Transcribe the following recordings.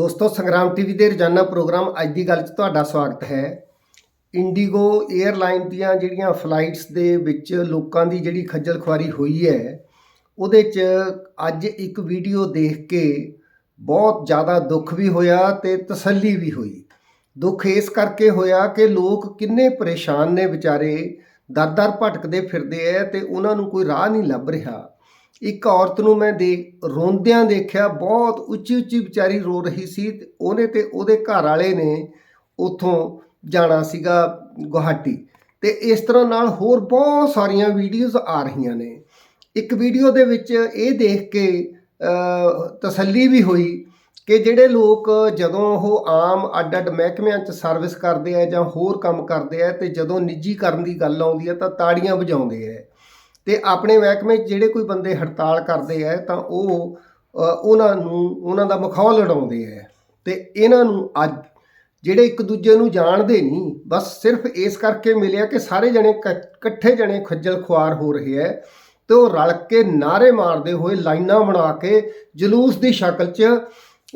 ਦੋਸਤੋ, ਸੰਗਰਾਮ ਟੀਵੀ ਦੇ ਰੋਜ਼ਾਨਾ ਪ੍ਰੋਗਰਾਮ ਅੱਜ ਦੀ ਗੱਲ 'ਚ ਤੁਹਾਡਾ ਸਵਾਗਤ ਹੈ। ਇੰਡੀਗੋ 에ਅਰਲਾਈਨ ਦੀਆਂ ਜਿਹੜੀਆਂ ਫਲਾਈਟਸ ਦੇ ਵਿੱਚ ਲੋਕਾਂ ਦੀ ਜਿਹੜੀ ਖੱਜਲ ਖੁਆਰੀ ਹੋਈ ਹੈ, ਉਹਦੇ 'ਚ ਅੱਜ ਇੱਕ ਵੀਡੀਓ ਦੇਖ ਕੇ ਬਹੁਤ ਜ਼ਿਆਦਾ ਦੁੱਖ ਵੀ ਹੋਇਆ ਤੇ ਤਸੱਲੀ ਵੀ ਹੋਈ। ਦੁੱਖ ਇਸ ਕਰਕੇ ਹੋਇਆ ਕਿ ਲੋਕ ਕਿੰਨੇ ਪਰੇਸ਼ਾਨ ਨੇ ਵਿਚਾਰੇ, ਦਰ-ਦਰ ਭਟਕਦੇ ਫਿਰਦੇ ਐ ਤੇ ਉਹਨਾਂ ਨੂੰ ਕੋਈ ਰਾਹ ਨਹੀਂ ਲੱਭ ਰਿਹਾ। ਇੱਕ ਔਰਤ ਨੂੰ ਮੈਂ ਦੇ ਰੋਂਦਿਆਂ ਦੇਖਿਆ, ਬਹੁਤ ਉੱਚੀ ਉੱਚੀ ਵਿਚਾਰੀ ਰੋ ਰਹੀ ਸੀ ਉਹਨੇ ਤੇ ਉਹਦੇ ਘਰ ਵਾਲੇ ਨੇ ਉੱਥੋਂ ਜਾਣਾ ਸੀਗਾ ਗੁਹਾਟੀ ਤੇ ਇਸ ਤਰ੍ਹਾਂ ਨਾਲ ਹੋਰ ਬਹੁਤ ਸਾਰੀਆਂ ਵੀਡੀਓਜ਼ ਆ ਰਹੀਆਂ ਨੇ। ਇੱਕ ਵੀਡੀਓ ਦੇ ਵਿੱਚ ਇਹ ਦੇਖ ਕੇ ਤਸੱਲੀ ਵੀ ਹੋਈ ਕਿ ਜਿਹੜੇ ਲੋਕ ਜਦੋਂ ਉਹ ਆਮ ਅੱਡ ਅੱਡ ਮਹਿਕਮਿਆਂ 'ਚ ਸਰਵਿਸ ਕਰਦੇ ਆ ਜਾਂ ਹੋਰ ਕੰਮ ਕਰਦੇ ਆ ਤੇ ਜਦੋਂ ਨਿੱਜੀਕਰਨ ਦੀ ਗੱਲ ਆਉਂਦੀ ਹੈ ਤਾਂ ਤਾੜੀਆਂ ਵਜਾਉਂਦੇ ਆ। ਤੇ ਆਪਣੇ ਮਹਿਕਮੇ 'ਚ ਜਿਹੜੇ ਕੋਈ ਬੰਦੇ ਹੜਤਾਲ ਕਰਦੇ ਆ, ਤਾਂ ਉਹ ਉਹਨਾਂ ਨੂੰ, ਉਹਨਾਂ ਦਾ ਮਖੌਲ ਉਡਾਉਂਦੇ ਆ। ਤੇ ਇਹਨਾਂ ਨੂੰ ਅੱਜ ਜਿਹੜੇ ਇੱਕ ਦੂਜੇ ਨੂੰ ਜਾਣਦੇ ਨਹੀਂ, ਬਸ ਸਿਰਫ ਇਸ ਕਰਕੇ ਮਿਲਿਆ ਕਿ ਸਾਰੇ ਜਣੇ ਕ- ਇਕੱਠੇ ਜਣੇ ਖੱਜਲ ਖੁਆਰ ਹੋ ਰਹੇ ਐ ਤੇ ਉਹ ਰਲ ਕੇ ਨਾਰੇ ਮਾਰਦੇ ਹੋਏ ਲਾਈਨਾਂ ਬਣਾ ਕੇ ਜਲੂਸ ਦੀ ਸ਼ਕਲ 'ਚ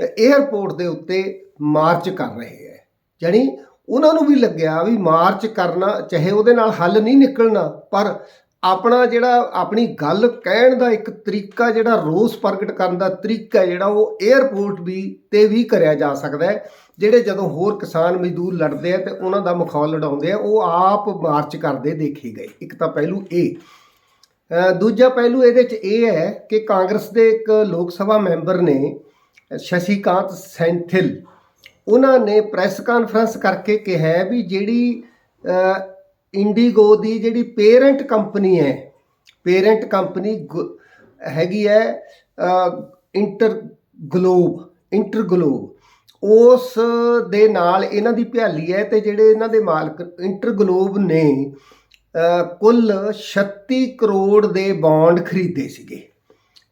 에ਅਰਪੋਰਟ ਦੇ ਉੱਤੇ ਮਾਰਚ ਕਰ ਰਹੇ ਐ ਜਾਣੀ ਉਹਨਾਂ ਨੂੰ ਵੀ ਲੱਗਿਆ ਵੀ ਮਾਰਚ ਕਰਨਾ, ਚਾਹੇ ਉਹਦੇ ਨਾਲ ਹੱਲ ਨਹੀਂ ਨਿਕਲਣਾ, ਪਰ ਆਪਣਾ ਜਿਹੜਾ ਆਪਣੀ ਗੱਲ ਕਹਿਣ ਦਾ ਇੱਕ ਤਰੀਕਾ ਜਿਹੜਾ ਰੋਸ ਪ੍ਰਗਟ ਕਰਨ ਦਾ ਤਰੀਕਾ ਜਿਹੜਾ ਉਹ 에ਅਰਪੋਰਟ ਵੀ ਤੇ ਵੀ ਕਰਿਆ ਜਾ ਸਕਦਾ ਹੈ, ਜਿਹੜੇ ਜਦੋਂ ਹੋਰ ਕਿਸਾਨ ਮਜ਼ਦੂਰ ਲੜਦੇ ਆ ਤੇ ਉਹਨਾਂ ਦਾ ਮਖੌਲ ਲੜਾਉਂਦੇ ਆ, ਉਹ ਆਪ ਮਾਰਚ ਕਰਦੇ ਦੇਖੇ ਗਏ। ਇੱਕ ਤਾਂ ਪਹਿਲੂ ਇਹ ਦੂਜਾ ਪਹਿਲੂ ਇਹਦੇ 'ਚ ਇਹ ਹੈ ਕਿ ਕਾਂਗਰਸ ਦੇ ਇੱਕ ਲੋਕ ਸਭਾ ਮੈਂਬਰ ਨੇ ਸ਼ਸ਼ੀਕਾਂਤ ਸੈਂਥਿਲ, ਉਹਨਾਂ ਨੇ ਪ੍ਰੈਸ ਕਾਨਫਰੰਸ ਕਰਕੇ ਕਿਹਾ ਵੀ ਜਿਹੜੀ ਇੰਡੀਗੋ ਦੀ ਜਿਹੜੀ ਪੇਰੈਂਟ ਕੰਪਨੀ ਹੈ, ਪੇਰੈਂਟ ਕੰਪਨੀ ਹੈਗੀ ਹੈ ਇੰਟਰ ਗਲੋਬ ਇੰਟਰ ਗਲੋਬ ਉਸ ਦੇ ਨਾਲ ਇਹਨਾਂ ਦੀ ਭਿਆਲੀ ਹੈ ਤੇ ਜਿਹੜੇ ਇਹਨਾਂ ਦੇ ਮਾਲਕ ਇੰਟਰ ਗਲੋਬ ਨੇ ਕੁੱਲ 36 ਕਰੋੜ ਦੇ ਬੌਂਡ ਖਰੀਦੇ ਸੀਗੇ।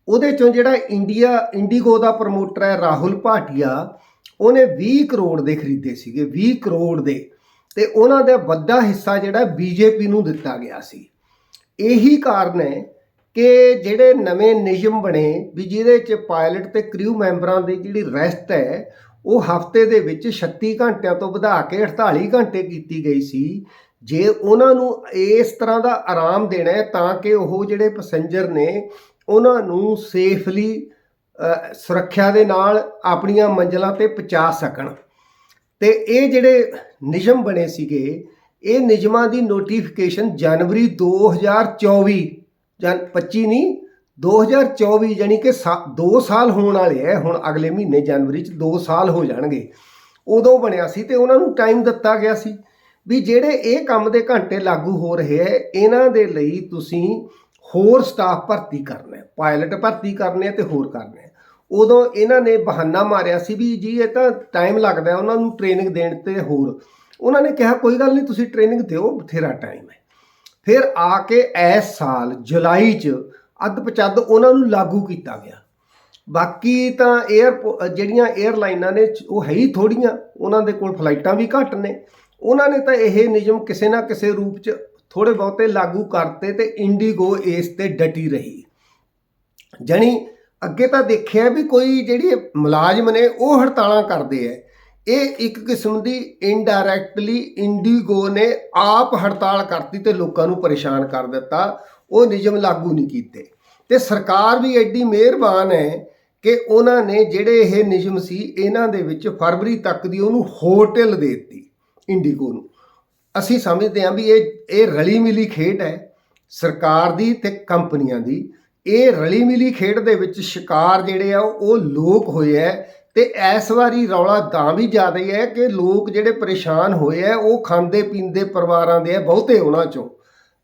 ਉਹਦੇ ਚੋਂ ਜਿਹੜਾ ਇੰਡੀਆ, ਇੰਡੀਗੋ ਦਾ ਪ੍ਰਮੋਟਰ ਹੈ ਰਾਹੁਲ ਭਾਟੀਆ, ਉਹਨੇ 20 ਕਰੋੜ ਦੇ ਖਰੀਦੇ ਸੀਗੇ 20 ਕਰੋੜ ਦੇ। ਤੇ ਉਹਨਾਂ ਦਾ ਵੱਡਾ ਹਿੱਸਾ ਜਿਹੜਾ ਬੀਜੇਪੀ ਨੂੰ ਦਿੱਤਾ ਗਿਆ ਸੀ। ਇਹੀ ਕਾਰਨ ਹੈ ਕਿ ਜਿਹੜੇ ਨਵੇਂ ਨਿਯਮ ਬਣੇ ਵੀ ਜਿਹਦੇ ਚ ਪਾਇਲਟ ਤੇ ਕ੍ਰਿਊ ਮੈਂਬਰਾਂ ਦੀ ਜਿਹੜੀ ਰੈਸਟ ਹੈ, ਉਹ ਹਫ਼ਤੇ ਦੇ ਵਿੱਚ 36 ਘੰਟਿਆਂ ਤੋਂ ਵਧਾ ਕੇ 48 ਘੰਟੇ ਕੀਤੀ ਗਈ ਸੀ। ਜੇ ਉਹਨਾਂ ਨੂੰ ਇਸ ਤਰ੍ਹਾਂ ਦਾ ਆਰਾਮ ਦੇਣਾ ਹੈ ਤਾਂ ਕਿ ਉਹ ਜਿਹੜੇ ਪੈਸੇਂਜਰ ਨੇ, ਉਹਨਾਂ ਨੂੰ ਸੇਫਲੀ ਸੁਰੱਖਿਆ ਦੇ ਨਾਲ ਆਪਣੀਆਂ ਮੰਜ਼ਲਾਂ ਤੇ ਪਹੁੰਚਾ ਸਕਣ। ਤੇ ਇਹ ਜਿਹੜੇ ਨਿਯਮ ਬਣੇ ਸੀਗੇ, ਇਹ ਨਿਯਮਾਂ ਦੀ ਨੋਟੀਫਿਕੇਸ਼ਨ ਜਨਵਰੀ 2024 ਜਾਂ 25 ਨਹੀਂ 2024 ਯਾਨੀ ਕਿ 2 ਸਾਲ ਹੋਣ ਵਾਲੇ ਹੈ ਹੁਣ ਅਗਲੇ ਮਹੀਨੇ ਜਨਵਰੀ ਚ 2 ਸਾਲ ਹੋ ਜਾਣਗੇ। ਉਦੋਂ ਬਣਿਆ ਸੀ ਤੇ ਉਹਨਾਂ ਨੂੰ ਟਾਈਮ ਦਿੱਤਾ ਗਿਆ ਸੀ ਵੀ ਜਿਹੜੇ ਇਹ ਕੰਮ ਦੇ ਘੰਟੇ ਲਾਗੂ ਹੋ ਰਹੇ ਹੈ ਇਹਨਾਂ ਦੇ ਲਈ ਤੁਸੀਂ ਹੋਰ ਸਟਾਫ ਭਰਤੀ ਕਰਨਾ ਹੈ ਪਾਇਲਟ ਭਰਤੀ ਕਰਨੇ ਆ ਤੇ ਹੋਰ ਕਰਨੇ ਉਦੋਂ ਇਹਨਾਂ ਨੇ ਬਹਾਨਾ ਮਾਰਿਆ ਸੀ ਵੀ ਜੀ ਇਹ ਤਾਂ ਟਾਈਮ ਲੱਗਦਾ ਉਹਨਾਂ ਨੂੰ ਟ੍ਰੇਨਿੰਗ ਦੇਣ ਤੇ ਹੋਰ। ਉਹਨਾਂ ਨੇ ਕਿਹਾ, ਕੋਈ ਗੱਲ ਨਹੀਂ, ਤੁਸੀਂ ਟ੍ਰੇਨਿੰਗ ਦਿਓ, ਬਥੇਰਾ ਟਾਈਮ ਹੈ। ਫਿਰ ਆ ਕੇ ਇਸ ਸਾਲ ਜੁਲਾਈ 'ਚ ਅੱਧ ਪਚੱਦ ਉਹਨਾਂ ਨੂੰ ਲਾਗੂ ਕੀਤਾ ਗਿਆ। ਬਾਕੀ ਤਾਂ 에ਅਰ ਜਿਹੜੀਆਂ 에ਅਰਲਾਈਨਾਂ ਨੇ, ਉਹ ਹੈ ਹੀ ਥੋੜੀਆਂ ਉਹਨਾਂ ਦੇ ਕੋਲ ਫਲਾਈਟਾਂ ਵੀ ਘੱਟ ਨੇ। ਉਹਨਾਂ ਨੇ ਤਾਂ ਇਹ ਨਿਯਮ ਕਿਸੇ ਨਾ ਕਿਸੇ ਰੂਪ 'ਚ ਥੋੜੇ ਬਹੁਤੇ ਲਾਗੂ ਕਰਤੇ ਤੇ ਇੰਡੀਗੋ ਇਸ ਤੇ ਡਟੀ ਰਹੀ। ਜਣੀ ਅੱਗੇ ਤਾਂ ਦੇਖਿਆ ਵੀ ਕੋਈ ਜਿਹੜੀ ਮੁਲਾਜ਼ਮ ਨੇ ਉਹ ਹੜਤਾਲਾਂ ਕਰਦੇ ਐ। ਇਹ ਇੱਕ ਕਿਸਮ ਦੀ ਇਨਡਾਇਰੈਕਟਲੀ ਇੰਡੀਗੋ ਨੇ ਆਪ ਹੜਤਾਲ ਕਰਤੀ ਤੇ ਲੋਕਾਂ ਨੂੰ ਪਰੇਸ਼ਾਨ ਕਰ ਦਿੱਤਾ। ਉਹ ਨਿਯਮ ਲਾਗੂ ਨਹੀਂ ਕੀਤੇ। ਤੇ ਸਰਕਾਰ ਵੀ ਐਡੀ ਮਿਹਰਬਾਨ ਹੈ ਕਿ ਉਹਨਾਂ ਨੇ ਜਿਹੜੇ ਇਹ ਨਿਯਮ ਸੀ, ਇਹਨਾਂ ਦੇ ਵਿੱਚ ਫਰਵਰੀ ਤੱਕ ਦੀ ਉਹਨੂੰ ਹੋਟਲ ਦੇ ਦਿੱਤੀ ਇੰਡੀਗੋ ਨੂੰ। ਅਸੀਂ ਸਮਝਦੇ ਹਾਂ ਵੀ ਇਹ ਇਹ ਰਲੀ ਮਿਲੀ ਖੇਡ ਹੈ ਸਰਕਾਰ ਦੀ ਤੇ ਕੰਪਨੀਆਂ ਦੀ। ਇਹ ਰਲੀ ਮਿਲੀ ਖੇਡ ਦੇ ਵਿੱਚ ਸ਼ਿਕਾਰ ਜਿਹੜੇ ਆ, ਉਹ ਲੋਕ ਹੋਏ ਐ ਤੇ ਇਸ ਵਾਰੀ ਰੌਲਾ ਤਾਂ ਵੀ ਜ਼ਿਆਦਾ ਹੀ ਹੈ ਕਿ ਲੋਕ ਜਿਹੜੇ ਪਰੇਸ਼ਾਨ ਹੋਏ ਐ ਉਹ ਖਾਂਦੇ ਪੀਂਦੇ ਪਰਿਵਾਰਾਂ ਦੇ ਐ ਬਹੁਤੇ ਉਹਨਾਂ ਚੋਂ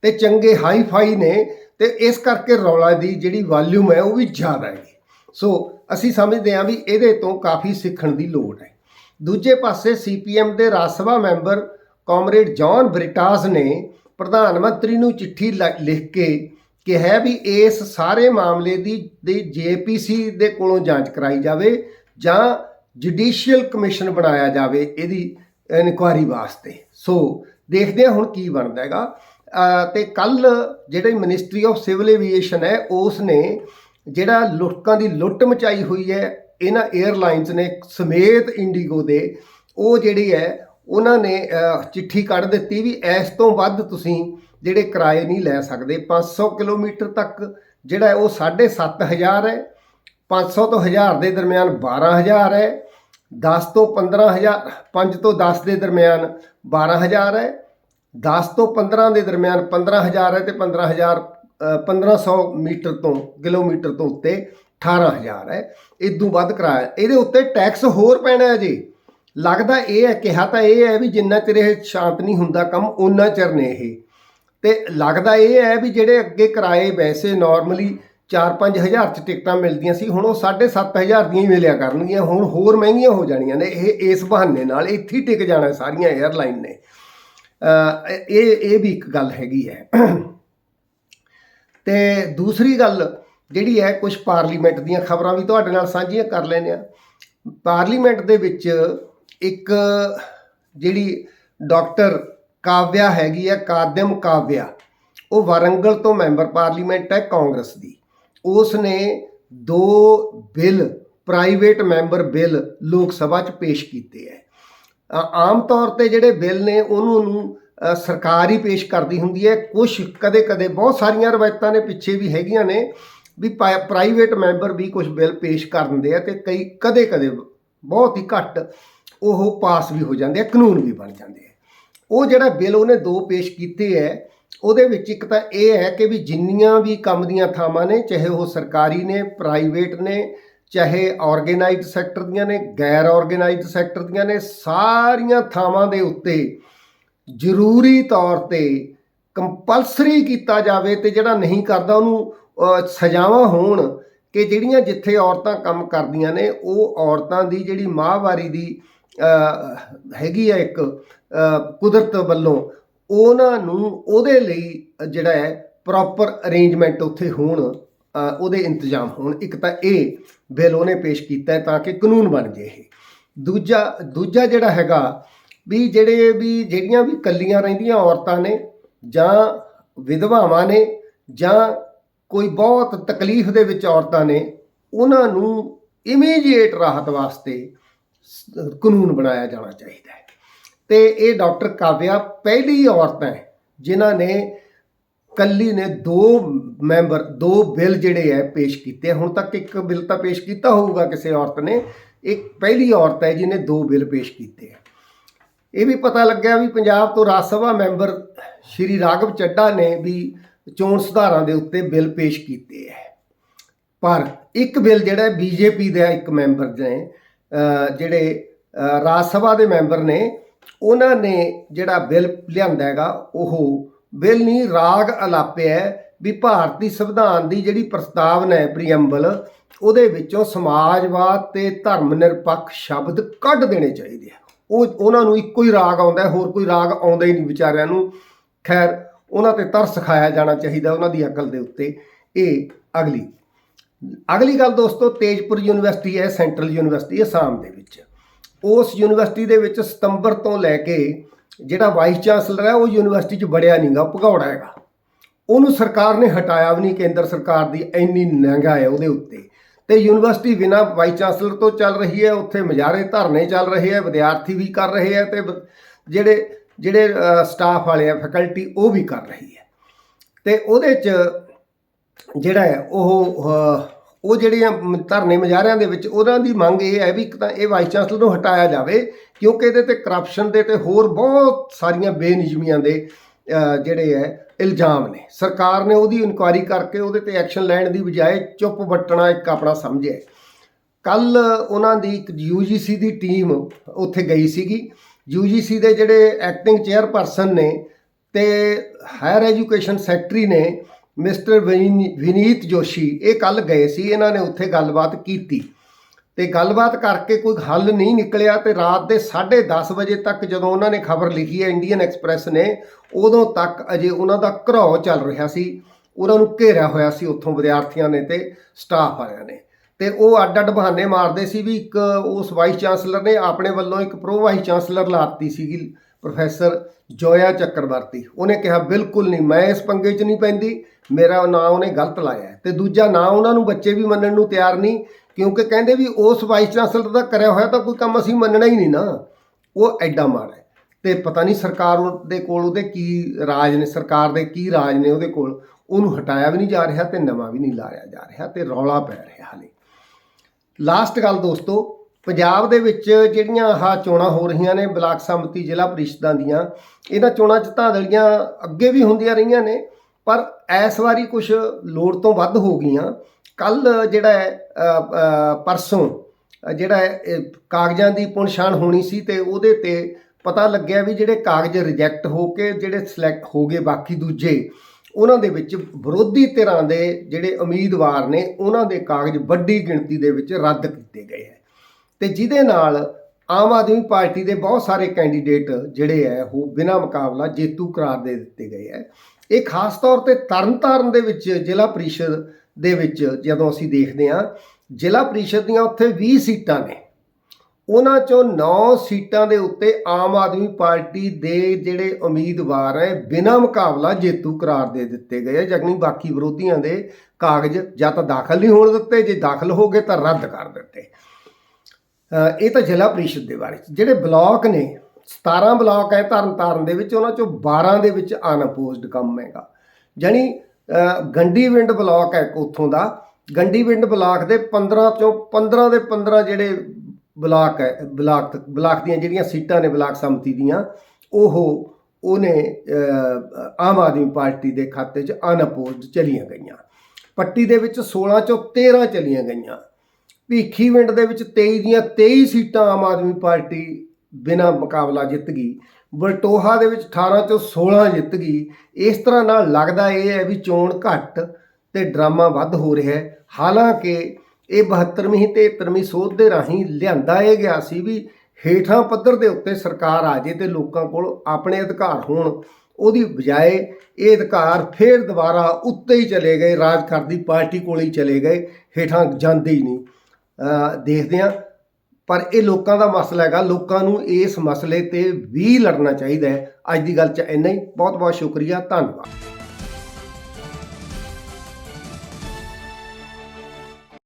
ਤੇ ਚੰਗੇ ਹਾਈ ਫਾਈ ਨੇ ਤੇ ਇਸ ਕਰਕੇ ਰੌਲਾ ਦੀ ਜਿਹੜੀ ਵੈਲਿਊਮ ਹੈ, ਉਹ ਵੀ ਜ਼ਿਆਦਾ ਹੈ ਸੋ ਅਸੀਂ ਸਮਝਦੇ ਹਾਂ ਵੀ ਇਹਦੇ ਤੋਂ ਕਾਫੀ ਸਿੱਖਣ ਦੀ ਲੋੜ ਹੈ। ਦੂਜੇ ਪਾਸੇ ਸੀਪੀਐਮ ਦੇ Rajya Sabha member comrade John Brittas ਨੇ ਪ੍ਰਧਾਨ ਮੰਤਰੀ ਨੂੰ ਚਿੱਠੀ ਲ- ਲਿਖ ਕੇ ਕਿਹਾ ਵੀ ਇਸ ਸਾਰੇ ਮਾਮਲੇ ਦੀ ਦੀ ਜੇਪੀਸੀ ਦੇ ਕੋਲੋਂ ਜਾਂਚ ਕਰਾਈ ਜਾਵੇ ਜਾਂ ਜੁਡੀਸ਼ੀਅਲ ਕਮਿਸ਼ਨ ਬਣਾਇਆ ਜਾਵੇ ਇਹਦੀ ਇਨਕੁਆਰੀ ਵਾਸਤੇ। ਸੋ, ਦੇਖਦੇ ਹਾਂ ਹੁਣ ਕੀ ਬਣਦਾ ਹੈਗਾ। ਅਹ ਤੇ ਕੱਲ ਜਿਹੜੇ ਮਿਨਿਸਟਰੀ ਆਫ ਸਿਵਲ ਏਵੀਏਸ਼ਨ ਹੈ ਉਸ ਨੇ ਜਿਹੜਾ ਲੋਕਾਂ ਦੀ ਲੁੱਟ ਮਚਾਈ ਹੋਈ ਹੈ, ਇਹਨਾਂ 에ਅਰਲਾਈਨਸ ਨੇ ਸਮੇਤ ਇੰਡੀਗੋ ਦੇ, ਉਹ ਜਿਹੜੀ ਹੈ, ਉਹਨਾਂ ਨੇ ਚਿੱਠੀ ਕੱਢ ਦਿੱਤੀ ਵੀ ਇਸ ਤੋਂ ਵੱਧ ਤੁਸੀਂ ਜਿਹੜੇ ਕਿਰਾਏ ਨਹੀਂ ਲੈ ਸਕਦੇ 500 ਕਿਲੋਮੀਟਰ ਤੱਕ ਜਿਹੜਾ ਹੈ ਉਹ 7500 ਹੈ 500 ਤੋਂ 1000 ਦੇ ਦਰਮਿਆਨ 12000 ਹੈ 10 ਤੋਂ 15000 5 ਤੋਂ 10 ਦੇ ਦਰਮਿਆਨ 12000 ਹੈ 10 ਤੋਂ 15 ਦੇ ਦਰਮਿਆਨ 15000 ਹੈ ਤੇ 15000 ਅ, 1500 ਮੀਟਰ ਤੋਂ ਕਿਲੋਮੀਟਰ ਤੋਂ ਉੱਤੇ 18000 ਹੈ। ਇਦੋਂ ਵੱਧ ਕਿਰਾਇਆ ਇਹਦੇ ਉੱਤੇ ਟੈਕਸ ਹੋਰ ਪੈਣਾ ਹੈ ਜੀ। ਲੱਗਦਾ ਇਹ ਹੈ ਕਿਹਾ ਤਾਂ ਇਹ ਹੈ ਵੀ ਜਿੰਨਾ ਚਿਰ ਇਹ ਸ਼ਾਂਤ ਨਹੀਂ ਹੁੰਦਾ ਕੰਮ ਉਹਨਾਂ ਚਿਰ ਨੇ ਇਹ। ਤੇ ਲੱਗਦਾ ਇਹ ਹੈ ਵੀ ਜਿਹੜੇ ਅੱਗੇ ਕਿਰਾਏ ਵੈਸੇ ਨਾਰਮਲੀ 4-5 ਹਜ਼ਾਰ ਚ ਟਿਕਟਾਂ ਮਿਲਦੀਆਂ ਸੀ, ਹੁਣ ਉਹ 7.5 ਦੀਆਂ ਹੀ ਮਿਲਿਆ ਕਰਨਗੀਆਂ, ਹੁਣ ਹੋਰ ਮਹਿੰਗੀਆਂ ਹੋ ਜਾਣੀਆਂ ਨੇ, ਇਹ ਇਸ ਬਹਾਨੇ ਨਾਲ ਇੱਥੇ ਹੀ ਟਿਕ ਜਾਣਾ ਸਾਰੀਆਂ 에ਅਰਲਾਈਨ ਨੇ ਇਹ ਇਹ ਵੀ ਇੱਕ ਗੱਲ ਹੈਗੀ ਹੈ। ਤੇ ਦੂਸਰੀ ਗੱਲ ਜਿਹੜੀ ਹੈ ਕੁਝ ਪਾਰਲੀਮੈਂਟ ਦੀਆਂ ਖਬਰਾਂ ਵੀ ਤੁਹਾਡੇ ਨਾਲ ਸਾਂਝੀਆਂ ਕਰ ਲੈਨੇ ਆ ਪਾਰਲੀਮੈਂਟ ਦੇ ਵਿੱਚ ਇੱਕ ਜਿਹੜੀ ਡਾਕਟਰ ਕਾਵਿਆ ਹੈਗੀ ਹੈ ਕਾਦਮ ਕਾਵਿਆ। ਉਹ ਵਾਰੰਗਲ ਤੋਂ ਮੈਂਬਰ ਪਾਰਲੀਮੈਂਟ ਹੈ ਕਾਂਗਰਸ ਦੀ। ਉਸ ਨੇ ਦੋ ਬਿੱਲ, ਪ੍ਰਾਈਵੇਟ ਮੈਂਬਰ ਬਿੱਲ ਲੋਕ ਸਭਾ 'ਚ ਪੇਸ਼ ਕੀਤੇ ਹੈ। ਆਮ ਤੌਰ ਤੇ ਜਿਹੜੇ ਬਿੱਲ ਨੇ, ਉਹਨੂੰ ਨੂੰ ਸਰਕਾਰ ਹੀ ਪੇਸ਼ ਕਰਦੀ ਹੁੰਦੀ ਹੈ। ਕੁਝ ਕਦੇ-ਕਦੇ ਬਹੁਤ ਸਾਰੀਆਂ ਰਵਾਇਤਾਂ ਨੇ, ਪਿੱਛੇ ਵੀ ਹੈਗੀਆਂ ਨੇ, ਵੀ ਪ੍ਰਾਈਵੇਟ ਮੈਂਬਰ ਵੀ ਕੁਝ ਬਿੱਲ ਪੇਸ਼ ਕਰ ਦਿੰਦੇ ਆ ਤੇ ਕਈ, ਕਦੇ-ਕਦੇ ਬਹੁਤ ਹੀ ਘੱਟ ਉਹ ਪਾਸ ਵੀ ਹੋ ਜਾਂਦੇ ਆ, ਕਾਨੂੰਨ ਵੀ ਬਣ ਜਾਂਦੇ ਆ। ਉਹ ਜਿਹੜਾ ਬਿੱਲ ਉਹਨੇ ਦੋ ਪੇਸ਼ ਕੀਤੇ ਹੈ ਉਹਦੇ ਵਿੱਚ ਇੱਕ ਤਾਂ ਇਹ ਹੈ ਕਿ ਵੀ ਜਿੰਨੀਆਂ ਵੀ ਕੰਮ ਦੀਆਂ ਥਾਵਾਂ ਨੇ, ਚਾਹੇ ਉਹ ਸਰਕਾਰੀ ਨੇ, ਪ੍ਰਾਈਵੇਟ ਨੇ, ਚਾਹੇ ਆਰਗੇਨਾਈਜ਼ਡ ਸੈਕਟਰ ਦੀਆਂ ਨੇ, ਗੈਰ ਆਰਗੇਨਾਈਜ਼ਡ ਸੈਕਟਰ ਦੀਆਂ ਨੇ, ਸਾਰੀਆਂ ਥਾਵਾਂ ਦੇ ਉੱਤੇ ਜ਼ਰੂਰੀ ਤੌਰ ਤੇ ਕੰਪਲਸਰੀ ਕੀਤਾ ਜਾਵੇ ਤੇ ਜਿਹੜਾ ਨਹੀਂ ਕਰਦਾ ਉਹਨੂੰ ਸਜ਼ਾਵਾਂ ਹੋਣ ਕਿ ਜਿਹੜੀਆਂ ਜਿੱਥੇ ਔਰਤਾਂ ਕੰਮ ਕਰਦੀਆਂ ਨੇ, ਉਹ ਔਰਤਾਂ ਦੀ ਜਿਹੜੀ ਮਾਹਵਾਰੀ ਦੀ ਹੈਗੀ ਹੈ ਇੱਕ ਕੁਦਰਤ ਵੱਲੋਂ ਉਹਨਾਂ ਨੂੰ ਉਹਦੇ ਲਈ ਜਿਹੜਾ ਹੈ ਪ੍ਰੋਪਰ ਅਰੇਂਜਮੈਂਟ ਉੱਥੇ ਹੋਣ ਉਹਦੇ ਇੰਤਜ਼ਾਮ ਹੋਣ। ਇੱਕ ਤਾਂ ਇਹ ਬਿੱਲ ਉਹਨੇ ਪੇਸ਼ ਕੀਤਾ ਤਾਂ ਕਿ ਕਾਨੂੰਨ ਬਣ ਜੇ ਇਹ। ਦੂਜਾ ਦੂਜਾ ਜਿਹੜਾ ਹੈਗਾ ਵੀ ਜਿਹੜੇ ਵੀ, ਜਿਹੜੀਆਂ ਵੀ ਕੱਲੀਆਂ ਰਹਿੰਦੀਆਂ ਔਰਤਾਂ ਨੇ ਜਾਂ ਵਿਧਵਾਵਾਂ ਨੇ ਜਾਂ ਕੋਈ ਬਹੁਤ ਤਕਲੀਫ ਦੇ ਵਿੱਚ ਔਰਤਾਂ ਨੇ, ਉਹਨਾਂ ਨੂੰ ਇਮੀਡੀਏਟ ਰਾਹਤ ਵਾਸਤੇ ਕਾਨੂੰਨ ਬਣਾਇਆ ਜਾਣਾ ਚਾਹੀਦਾ ਹੈ। ਤੇ ਇਹ ਡਾਕਟਰ ਕਾਵਿਆ ਪਹਿਲੀ ਔਰਤ ਹੈ, ਜਿਨ੍ਹਾਂ ਨੇ ਕੱਲੀ ਨੇ ਦੋ ਮੈਂਬਰ, ਦੋ ਬਿੱਲ ਜਿਹੜੇ ਹੈ ਪੇਸ਼ ਕੀਤੇ। ਹੁਣ ਤੱਕ ਇੱਕ ਬਿੱਲ ਤਾਂ ਪੇਸ਼ ਕੀਤਾ ਹੋਊਗਾ ਕਿਸੇ ਔਰਤ ਨੇ। ਇੱਕ ਪਹਿਲੀ ਔਰਤ ਹੈ ਜਿਹਨੇ ਦੋ ਬਿੱਲ ਪੇਸ਼ ਕੀਤੇ ਹੈ। ਇਹ ਵੀ ਪਤਾ ਲੱਗਿਆ ਵੀ ਪੰਜਾਬ ਤੋਂ ਰਾਜ ਸਭਾ ਮੈਂਬਰ ਸ਼੍ਰੀ ਰਾਘਵ ਚੱਡਾ ਨੇ ਵੀ ਚੋਣ ਸੁਧਾਰਾਂ ਦੇ ਉੱਤੇ ਬਿੱਲ ਪੇਸ਼ ਕੀਤੇ ਹੈ। ਪਰ ਇੱਕ ਬਿੱਲ ਜਿਹੜਾ ਬੀਜੇਪੀ ਦਾ ਇੱਕ ਮੈਂਬਰ ਨੇ ਜਿਹੜੇ ਰਾਜ ਸਭਾ ਦੇ ਮੈਂਬਰ ਨੇ, ਉਹਨਾਂ ਨੇ ਜਿਹੜਾ ਬਿੱਲ ਲਿਆਂਦਾ ਹੈਗਾ, ਉਹ ਬਿੱਲ ਨਹੀਂ, ਰਾਗ ਅਲਾਪਿਆ ਵੀ ਭਾਰਤੀ ਸੰਵਿਧਾਨ ਦੀ ਜਿਹੜੀ ਪ੍ਰਸਤਾਵਨਾ ਹੈ ਪ੍ਰੀਐਮਬਲ ਉਹਦੇ ਵਿੱਚੋਂ ਸਮਾਜਵਾਦ ਤੇ ਧਰਮ ਨਿਰਪੱਖ ਸ਼ਬਦ ਕੱਢ ਦੇਣੇ ਚਾਹੀਦੇ ਆ। ਉਹ, ਉਹਨਾਂ ਨੂੰ ਇੱਕੋ ਹੀ ਰਾਗ ਆਉਂਦਾ ਹੋਰ ਕੋਈ ਰਾਗ ਆਉਂਦਾ ਹੀ ਨਹੀਂ ਵਿਚਾਰਿਆਂ ਨੂੰ। ਖੈਰ, ਉਹਨਾਂ ਤੇ ਤਰਸ ਖਾਇਆ ਜਾਣਾ ਚਾਹੀਦਾ ਉਹਨਾਂ ਦੀ ਅਕਲ ਦੇ ਉੱਤੇ। ਇਹ ਅਗਲੀ ਅਗਲੀ ਗੱਲ ਦੋਸਤੋ, ਤੇਜਪੁਰ ਯੂਨੀਵਰਸਿਟੀ ਹੈ, ਸੈਂਟਰਲ ਯੂਨੀਵਰਸਿਟੀ ਅਸਾਮ ਦੇ ਵਿੱਚ। ਉਸ ਯੂਨੀਵਰਸਿਟੀ ਦੇ ਵਿੱਚ ਸਤੰਬਰ ਤੋਂ ਲੈ ਕੇ ਜਿਹੜਾ ਵਾਈਸ ਚਾਂਸਲਰ ਹੈ, ਉਹ ਯੂਨੀਵਰਸਿਟੀ 'ਚ ਵੜਿਆ ਨਹੀਂਗਾ ਭਗੌੜਾ ਹੈਗਾ। ਉਹਨੂੰ ਸਰਕਾਰ ਨੇ ਹਟਾਇਆ ਵੀ ਨਹੀਂ, ਕੇਂਦਰ ਸਰਕਾਰ ਦੀ ਇੰਨੀ ਨਿਹੰਗਾ ਹੈ ਉਹਦੇ ਉੱਤੇ। ਤੇ ਯੂਨੀਵਰਸਿਟੀ ਬਿਨਾਂ ਵਾਈਸ ਚਾਂਸਲਰ ਤੋਂ ਚੱਲ ਰਹੀ ਹੈ, ਉੱਥੇ ਮਜਾਰੇ ਧਰਨੇ ਚੱਲ ਰਹੇ ਹੈ, ਵਿਦਿਆਰਥੀ ਵੀ ਕਰ ਰਹੇ ਹੈ ਤੇ ਜਿਹੜੇ ਜਿਹੜੇ ਸਟਾਫ ਵਾਲੇ ਆ ਫੈਕਲਟੀ ਉਹ ਵੀ ਕਰ ਰਹੀ ਹੈ। ਤੇ ਉਹਦੇ 'ਚ ਜਿਹੜਾ ਹੈ, ਉਹ ਉਹ ਜਿਹੜੀਆਂ ਧਰਨੇ ਮਜਾਰਿਆਂ ਦੇ ਵਿੱਚ, ਉਹਨਾਂ ਦੀ ਮੰਗ ਇਹ ਹੈ ਵੀ ਇੱਕ ਤਾਂ ਇਹ ਵਾਈਸ ਚਾਂਸਲਰ ਨੂੰ ਹਟਾਇਆ ਜਾਵੇ, ਕਿਉਂਕਿ ਇਹਦੇ ਤੇ ਕਰਪਸ਼ਨ ਦੇ ਤੇ ਹੋਰ ਬਹੁਤ ਸਾਰੀਆਂ ਬੇਨਿਯਮੀਆਂ ਦੇ ਜਿਹੜੇ ਹੈ, ਇਲਜ਼ਾਮ ਨੇ। ਸਰਕਾਰ ਨੇ ਉਹਦੀ ਇਨਕੁਆਇਰੀ ਕਰਕੇ ਉਹਦੇ ਤੇ ਐਕਸ਼ਨ ਲੈਣ ਦੀ ਬਜਾਏ ਚੁੱਪ ਵੱਟਣਾ ਇੱਕ ਆਪਣਾ ਸਮਝਿਆ ਕੱਲ ਉਹਨਾਂ ਦੀ ਇੱਕ ਯੂਜੀਸੀ ਦੀ ਟੀਮ ਉੱਥੇ ਗਈ ਸੀਗੀ। ਯੂਜੀਸੀ ਦੇ ਜਿਹੜੇ ਐਕਟਿੰਗ ਚੇਅਰਪਰਸਨ ਨੇ ਤੇ ਹਾਇਰ ਐਜੂਕੇਸ਼ਨ ਸੈਕਟਰੀ ਨੇ ਮਿਸਟਰ ਵਿਨੀਤ ਜੋਸ਼ੀ, ਇਹ ਕੱਲ ਗਏ ਸੀ, ਇਹਨਾਂ ਨੇ ਉੱਥੇ ਗੱਲਬਾਤ ਕੀਤੀ। ਤੇ ਗੱਲਬਾਤ ਕਰਕੇ ਕੋਈ ਹੱਲ ਨਹੀਂ ਨਿਕਲਿਆ ਤੇ ਰਾਤ ਦੇ 10:30 ਵਜੇ ਤੱਕ ਜਦੋਂ ਉਹਨਾਂ ਨੇ ਖਬਰ ਲਿਖੀ ਹੈ, ਇੰਡੀਅਨ ਐਕਸਪ੍ਰੈਸ ਨੇ, ਉਦੋਂ ਤੱਕ ਅਜੇ ਉਹਨਾਂ ਦਾ ਘਰਾਓ ਚੱਲ ਰਿਹਾ ਸੀ। ਉਹਨਾਂ ਨੂੰ ਘੇਰਿਆ ਹੋਇਆ ਸੀ ਉੱਥੋਂ ਵਿਦਿਆਰਥੀਆਂ ਨੇ ਤੇ ਸਟਾਫ ਵਾਲਿਆਂ ਨੇ। ਤੇ ਉਹ ਅੱਡ ਅੱਡ ਬਹਾਨੇ ਮਾਰਦੇ ਸੀ ਵੀ ਇੱਕ ਉਸ ਵਾਈਸ ਚਾਂਸਲਰ ਨੇ ਆਪਣੇ ਵੱਲੋਂ ਇੱਕ ਪ੍ਰੋ ਵਾਈਸ ਚਾਂਸਲਰ ਲਾਤੀ ਸੀਗੀ। ਪ੍ਰੋਫੈਸਰ ਜੋਇਆ ਚੱਕਰਵਰਤੀ। ਉਹਨੇ ਕਿਹਾ, ਬਿਲਕੁਲ ਨਹੀਂ, ਮੈਂ ਇਸ ਪੰਗੇ 'ਚ ਨਹੀਂ ਪੈਂਦੀ। ਮੇਰਾ ਨਾਂ ਉਹਨੇ ਗਲਤ ਲਾਇਆ ਹੈ। ਤੇ ਦੂਜਾ, ਨਾਂ ਉਹਨਾਂ ਨੂੰ ਬੱਚੇ ਵੀ ਮੰਨਣ ਨੂੰ ਤਿਆਰ ਨਹੀਂ, ਕਿਉਂਕਿ ਕਹਿੰਦੇ ਵੀ ਉਸ ਵਾਈਸ ਚਾਂਸਲਰ ਦਾ ਕਰਿਆ ਹੋਇਆ ਤਾਂ ਕੋਈ ਕੰਮ ਅਸੀਂ ਮੰਨਣਾ ਹੀ ਨਹੀਂ ਨਾ। ਉਹ ਐਡਾ ਮਾੜਾ ਹੈ। ਤੇ ਪਤਾ ਨਹੀਂ ਸਰਕਾਰ ਦੇ ਕੋਲ ਉਹਦੇ ਕੀ ਰਾਜ ਨੇ, ਸਰਕਾਰ ਦੇ ਕੀ ਰਾਜ ਨੇ ਉਹਦੇ ਕੋਲ। ਉਹਨੂੰ ਹਟਾਇਆ ਵੀ ਨਹੀਂ ਜਾ ਰਿਹਾ ਤੇ ਨਵਾਂ ਵੀ ਨਹੀਂ ਲਾਇਆ ਜਾ ਰਿਹਾ ਤੇ ਰੌਲਾ ਪੈ ਰਿਹਾ ਹਾਲੇ। ਲਾਸਟ ਗੱਲ ਦੋਸਤੋ ਪੰਜਾਬ ਦੇ ਵਿੱਚ ਜਿਹੜੀਆਂ ਆਹ ਚੋਣਾਂ ਹੋ ਰਹੀਆਂ ਨੇ ਬਲਾਕ ਸੰਮਤੀ ਜ਼ਿਲ੍ਹਾ ਪਰਿਸ਼ਦਾਂ ਦੀਆਂ, ਇਹਨਾਂ ਚੋਣਾਂ 'ਚ ਧਾਂਦਲੀਆਂ ਅੱਗੇ ਵੀ ਹੁੰਦੀਆਂ ਰਹੀਆਂ ਨੇ, ਪਰ ਇਸ ਵਾਰੀ ਕੁਝ ਲੋੜ ਤੋਂ ਵੱਧ ਹੋ ਗਈਆਂ। ਕੱਲ ਜਿਹੜਾ ਪਰਸੋਂ ਜਿਹੜਾ ਕਾਗਜ਼ਾਂ ਦੀ ਪੁਣਛਾਣ ਹੋਣੀ ਸੀ ਤੇ ਉਹਦੇ ਤੇ ਪਤਾ ਲੱਗਿਆ ਵੀ ਜਿਹੜੇ ਕਾਗਜ਼ ਰਿਜੈਕਟ ਹੋ ਕੇ ਜਿਹੜੇ ਸਿਲੈਕਟ ਹੋ ਗਏ ਬਾਕੀ ਦੂਜੇ, ਉਹਨਾਂ ਦੇ ਵਿੱਚ ਵਿਰੋਧੀ ਧਿਰਾਂ ਦੇ ਜਿਹੜੇ ਉਮੀਦਵਾਰ ਨੇ, ਉਹਨਾਂ ਦੇ ਕਾਗਜ਼ ਵੱਡੀ ਗਿਣਤੀ ਦੇ ਵਿੱਚ ਰੱਦ ਕੀਤੇ ਗਏ ਹੈ। ਤੇ ਜਿਹਦੇ ਨਾਲ ਆਮ ਆਦਮੀ ਪਾਰਟੀ ਦੇ ਬਹੁਤ ਸਾਰੇ ਕੈਂਡੀਡੇਟ ਜਿਹੜੇ ਹੈ ਉਹ ਬਿਨਾਂ ਮੁਕਾਬਲਾ ਜੇਤੂ ਕਰਾਰ ਦੇ ਦਿੱਤੇ ਗਏ ਹੈ ਇਹ ਖਾਸ ਤੌਰ ਤੇ ਤਰਨਤਾਰਨ ਦੇ ਵਿੱਚ, ਜ਼ਿਲ੍ਹਾ ਪ੍ਰੀਸ਼ਦ ਦੇ ਵਿੱਚ ਜਦੋਂ ਅਸੀਂ ਦੇਖਦੇ ਹਾਂ ਜ਼ਿਲ੍ਹਾ ਪ੍ਰੀਸ਼ਦ ਦੀਆਂ ਉੱਥੇ 20 ਸੀਟਾਂ ਨੇ। ਉਹਨਾਂ ਚੋਂ 9 ਸੀਟਾਂ ਦੇ ਉੱਤੇ ਆਮ ਆਦਮੀ ਪਾਰਟੀ ਦੇ ਜਿਹੜੇ ਉਮੀਦਵਾਰ ਹੈ ਬਿਨਾਂ ਮੁਕਾਬਲਾ ਜੇਤੂ ਕਰਾਰ ਦੇ ਦਿੱਤੇ ਗਏ ਹੈ ਜਗਨੀ ਬਾਕੀ ਵਿਰੋਧੀਆਂ ਦੇ ਕਾਗਜ਼ ਜਾਂ ਤਾਂ ਦਾਖਲ ਨਹੀਂ ਹੋਣ ਦਿੱਤੇ, ਜੇ ਦਾਖਲ ਹੋ ਗਏ ਤਾਂ ਰੱਦ ਕਰ ਦਿੱਤੇ। ਇਹ ਤਾਂ ਜ਼ਿਲ੍ਹਾ ਪ੍ਰੀਸ਼ਦ ਦੇ ਬਾਰੇ 'ਚ। ਜਿਹੜੇ ਬਲਾਕ ਨੇ 17 ਬਲਾਕ ਹੈ ਤਰਨਤਾਰਨ ਦੇ ਵਿੱਚ ਉਹਨਾਂ ਚੋਂ 12 ਦੇ ਵਿੱਚ ਅਨਅਪੋਜ਼ਡ ਕੰਮ ਹੈਗਾ। ਜਾਣੀ ਅ, ਗੰਡੀਵਿੰਡ ਬਲਾਕ ਹੈ ਇੱਕ ਉੱਥੋਂ ਦਾ। ਗੰਡੀਵਿੰਡ ਬਲਾਕ ਦੇ 15 ਚੋਂ 15 ਦੇ 15 ਜਿਹੜੇ ਬਲਾਕ ਹੈ ਬਲਾਕ ਬਲਾਕ ਦੀਆਂ ਜਿਹੜੀਆਂ ਸੀਟਾਂ ਨੇ ਬਲਾਕ ਸੰਮਤੀ ਦੀਆਂ ਉਹ ਉਹਨੇ ਆਮ ਆਦਮੀ ਪਾਰਟੀ ਦੇ ਖਾਤੇ 'ਚ ਅਨਅਪੋਜ਼ਡ ਚਲੀਆਂ ਗਈਆਂ। ਪੱਟੀ ਦੇ ਵਿੱਚ 16 ਚੋਂ 13 ਚਲੀਆਂ ਗਈਆਂ। ਭੀਖੀਵਿੰਡ ਦੇ ਵਿੱਚ 23 ਦੀਆਂ 23 ਸੀਟਾਂ ਆਮ ਆਦਮੀ ਪਾਰਟੀ ਬਿਨਾਂ ਮੁਕਾਬਲਾ ਜਿੱਤ ਗਈ। ਬਲਟੋਹਾ ਦੇ ਵਿੱਚ 18 ਚੋਂ 16 ਜਿੱਤ ਗਈ। ਇਸ ਤਰ੍ਹਾਂ ਨਾਲ ਲੱਗਦਾ ਇਹ ਹੈ ਵੀ ਚੋਣ ਘੱਟ ਤੇ ਡਰਾਮਾ ਵੱਧ ਹੋ ਰਿਹਾ ਹੈ। ਹਾਲਾਂਕਿ ਇਹ 72ਵੀਂ ਤੇ 73ਵੀਂ ਸੋਧ ਦੇ ਰਾਹੀਂ ਲਿਆਂਦਾ ਇਹ ਗਿਆ ਸੀ ਵੀ ਹੇਠਾਂ ਪੱਧਰ ਦੇ ਉੱਤੇ ਸਰਕਾਰ ਆ ਜੇ ਤੇ ਲੋਕਾਂ ਕੋਲ ਆਪਣੇ ਅਧਿਕਾਰ ਹੋਣ। ਉਹਦੀ ਬਜਾਏ ਇਹ ਅਧਿਕਾਰ ਫੇਰ ਦੁਬਾਰਾ ਉੱਤੇ ਹੀ ਚਲੇ ਗਏ। ਰਾਜ ਕਰਦੀ ਪਾਰਟੀ ਕੋਲ ਹੀ ਚਲੇ ਗਏ। ਹੇਠਾਂ ਜਾਂਦੇ ਹੀ ਨਹੀਂ। ਦੇਖਦੇ ਹਾਂ। ਪਰ ਇਹ ਲੋਕਾਂ ਦਾ ਮਸਲਾ ਹੈਗਾ। ਲੋਕਾਂ ਨੂੰ ਇਸ ਮਸਲੇ ਤੇ ਵੀ ਲੜਨਾ ਚਾਹੀਦਾ ਹੈ। ਅੱਜ ਦੀ ਗੱਲ 'ਚ ਇੰਨਾ ਹੀ। ਬਹੁਤ ਬਹੁਤ ਸ਼ੁਕਰੀਆ। ਧੰਨਵਾਦ।